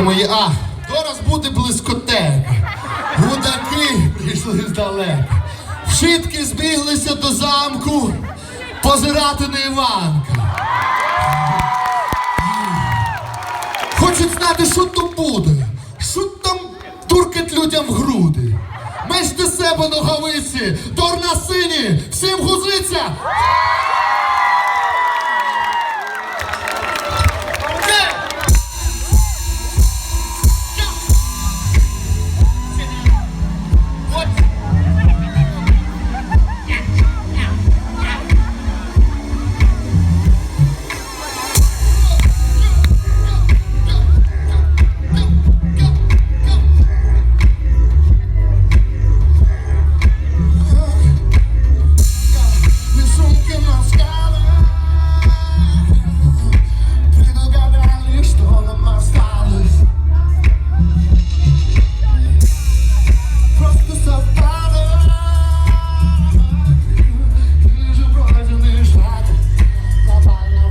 дівчата мої, а, зараз буде блискотека. Гудаки прийшли здалека. Вшитки збіглися до замку позирати на Іванка. Хочуть знати, що там буде. Що там туркать людям в груди. Межте себе ногавиці, дор на сині, всім гузиться!